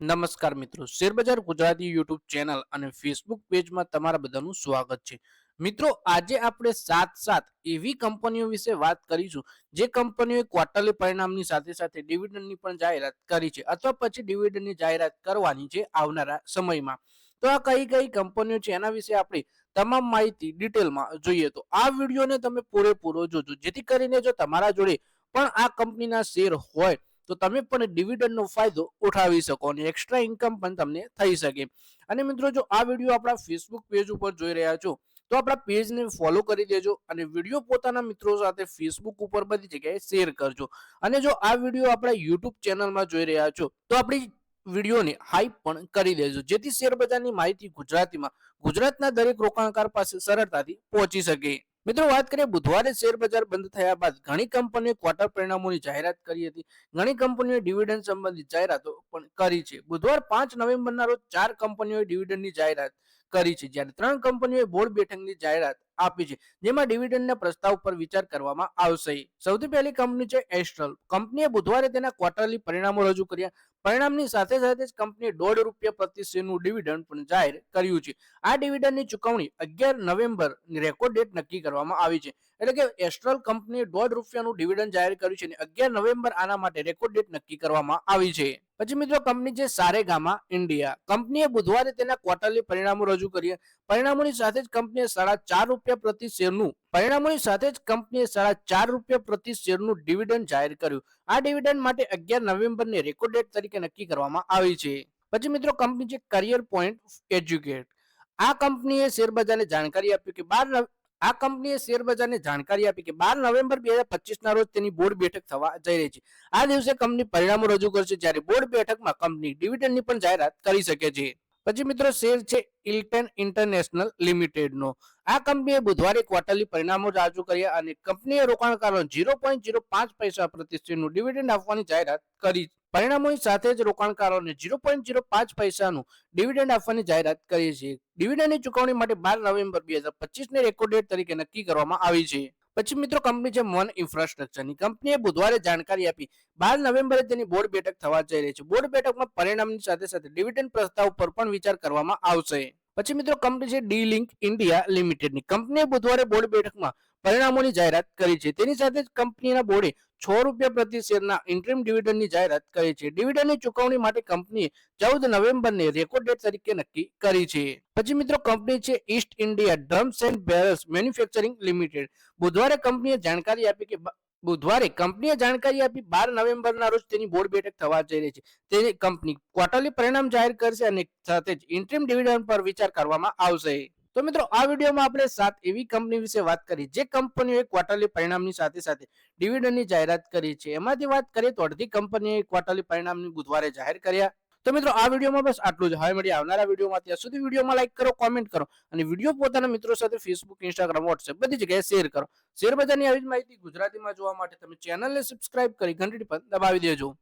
નમસ્કાર મિત્રો. શેરબજાર ગુજરાતી યુટ્યુબ ચેનલ અને ફેસબુક પેજમાં તમારા બધાનું સ્વાગત છે. મિત્રો, આજે આપણે સાત સાત એવી કંપનીઓ વિશે વાત કરીશું, જે કંપનીઓએ ક્વાર્ટરલી પરિણામની સાથે સાથે ડિવિડન્ડની પણ જાહેરાત કરી છે અથવા પછી ડિવિડન્ડની જાહેરાત કરવાની છે આવનારા સમયમાં. તો આ કઈ કઈ કંપનીઓ છે એના વિશે આપણે તમામ માહિતી ડિટેલમાં જોઈએ. તો આ વિડીયોને તમે પૂરેપૂરો જોજો. જેથી કરીને જો તમારા જોડે પણ આ કંપનીના શેર હોય તો તમે પણ ડિવિડન્ડનો ફાયદો ઉઠાવી શકો અને એક્સ્ટ્રા ઇન્કમ પણ તમને થઈ શકે. અને મિત્રો જો આ વીડિયો આપણા ફેસબુક પેજ ઉપર જોઈ રહ્યા છો, તો આપણા પેજને ફોલો કરી દેજો અને વીડિયો પોતાના મિત્રો સાથે ફેસબુક ઉપર બધી જગ્યાએ શેર કરજો. અને જો આ વીડિયો આપણા યુટ્યુબ ચેનલમાં જોઈ રહ્યા છો, તો આપણી વિડીયોને હાઈપ પણ કરી દેજો. જેથી શેરબજારની માહિતી ગુજરાતીમાં, ગુજરાતના દરેક રોકાણકાર પાસે સરળતાથી પહોંચી શકે. મિત્રો, વાત કરીએ, બુધવારે શેર બંધ થયા બાદ ઘણી કંપનીઓ ક્વાર્ટર પરિણામોની જાહેરાત કરી હતી. ઘણી કંપનીઓએ ડિવિડન્ડ સંબંધિત જાહેરાતો પણ કરી છે. બુધવાર પાંચ નવેમ્બરના રોજ ચાર કંપનીઓએ ડિવિડન્ડની જાહેરાત કરી છે, જ્યારે ત્રણ કંપનીઓએ બોર્ડ બેઠકની જાહેરાત આપી છે, જેમાં ડિવિડન્ડના પ્રસ્તાવ પર વિચાર કરવામાં આવશે. સૌથી પહેલી કંપની છે એસ્ટ્રલ. કંપનીએ બુધવારે તેના ક્વાર્ટરલી પરિણામો રજૂ કર્યા. પરિણામની સાથે સાથે જ કંપની દોઢ રૂપિયા પ્રતિ શેરનું ડિવિડન્ડ પણ જાહેર કર્યું છે. આ ડિવિડન્ડની ચુકવણી અગિયાર નવેમ્બર રેકોર્ડ ડેટ નક્કી કરવામાં આવી છે. એટલે કે એસ્ટ્રલ કંપનીએ દોઢ રૂપિયાનું ડિવિડન્ડ જાહેર કર્યું છે અને અગિયાર નવેમ્બર આના માટે રેકોર્ડ ડેટ નક્કી કરવામાં આવી છે. પછી મિત્રો કંપની છે સારેગામા ઇન્ડિયા. કંપનીએ બુધવારે તેના ક્વાર્ટરલી પરિણામો રજૂ કર્યા. પરિણામોની સાથે જ કંપનીએ સાડા ચાર રૂપિયા પ્રતિ શેરનું પરિણામોની સાથે જ કંપનીએ સાડા ચાર રૂપિયા પ્રતિ શેરનું ડિવિડન્ડ જાહેર કર્યું. આ ડિવિડન્ડ માટે અગિયાર નવેમ્બરની રેકોર્ડ ડેટ તરીકે નક્કી કરવામાં આવી છે. પછી મિત્રો કંપની છે કરિયર પોઈન્ટ એજ્યુકેટ. આ કંપનીએ શેરબજારને જાણકારી આપી કે બાર આ કંપનીએ શેરબજારને જાણકારી આપી કે બાર નવેમ્બર બે હજાર પચીસના રોજ તેની બોર્ડ બેઠક થવા જઈ રહી છે. આ દિવસે કંપની પરિણામો રજૂ કરશે જ્યારે બોર્ડ બેઠકમાં કંપની ડિવિડન્ડની પણ જાહેરાત કરી શકે છે. પછી મિત્રો શેર છે ઇલ્ટન ઇન્ટરનેશનલ લિમિટેડનો. આ કંપનીએ બુધવારે ક્વાર્ટરલી પરિણામો રજૂ કર્યા અને કંપનીએ રોકાણકારો ઝીરો પોઈન્ટ ઝીરો પાંચ પૈસા પ્રતિ શેરનું ડિવિડન્ડ આપવાની જાહેરાત કરી. પરિણામોની સાથે જ રોકાણકારોને ઝીરો પોઈન્ટ ઝીરો પાંચ પૈસાનું ડિવિડન્ડ આપવાની જાહેરાત કરી છે. ડિવિડન્ડની ચુકવણી માટે બાર નવેમ્બર બે હજાર પચીસને રેકોર્ડ ડેટ તરીકે નક્કી કરવામાં આવી છે. પછી મિત્રો કંપની છે મન ઇન્ફ્રાસ્ટ્રક્ચરની કંપનીએ બુધવારે જાણકારી આપી. બાર નવેમ્બરે તેની બોર્ડ બેઠક થવા જઈ રહી છે. બોર્ડ બેઠકમાં પરિણામની સાથે સાથે ડિવિડન્ડ પ્રસ્તાવ પર પણ વિચાર કરવામાં આવશે. પછી મિત્રો કંપની છે ડી લિંક ઇન્ડિયા લિમિટેડની કંપનીએ બુધવારે બોર્ડ બેઠકમાં પરિણામોની જાહેરાત કરી છે. તેની સાથે જ કંપનીના બોર્ડે છ રૂપિયા પ્રતિ શેરના ઇન્ટ્રીમ ડિવિડન્ડની જાહેરાત કરી છે. ડિવિડન્ડની ચુકવણી માટે કંપનીએ ચૌદ નવેમ્બરને રેકોર્ડ ડેટ તરીકે નક્કી કરી છે. પછી મિત્રો કંપની છે East India drums and barrels manufacturing limited બુધવારે કંપનીએ જાણકારી આપી કે બુધવારે કંપનીએ જાણકારી આપી બાર નવેમ્બરના રોજ તેની બોર્ડ બેઠક થવા જઈ રહી છે. તેની કંપની ક્વાર્ટરલી પરિણામ જાહેર કરશે અને સાથે જ ઇન્ટ્રીમ ડિવિડન્ડ પર વિચાર કરવામાં આવશે. તો મિત્રો, આ વિડીયોમાં આપણે સાત એવી કંપની વિશે વાત કરી, જે કંપનીઓએ ક્વાર્ટરલી પરિણામની સાથે સાથે ડિવિડન્ડની જાહેરાત કરી છે. એમાંથી વાત કરીએ તો અડધી કંપનીએ ક્વાર્ટરલી પરિણામની બુધવારે જાહેર કર્યા. તો મિત્રો, આ વિડીયોમાં બસ આટલું જ. હવે મળી આવનારા વિડીયોમાં. ત્યાં સુધી વિડીયોમાં લાઈક કરો કોમેન્ટ કરો અને વીડિયો પોતાના મિત્રો સાથે ફેસબુક ઇન્સ્ટાગ્રામ વોટ્સએપ બધી જગ્યાએ શેર કરો. શેર બજારની આવી જ માહિતી ગુજરાતીમાં જોવા માટે તમે ચેનલને સબસ્ક્રાઇબ કરી ઘંટડી પર દબાવી દેજો.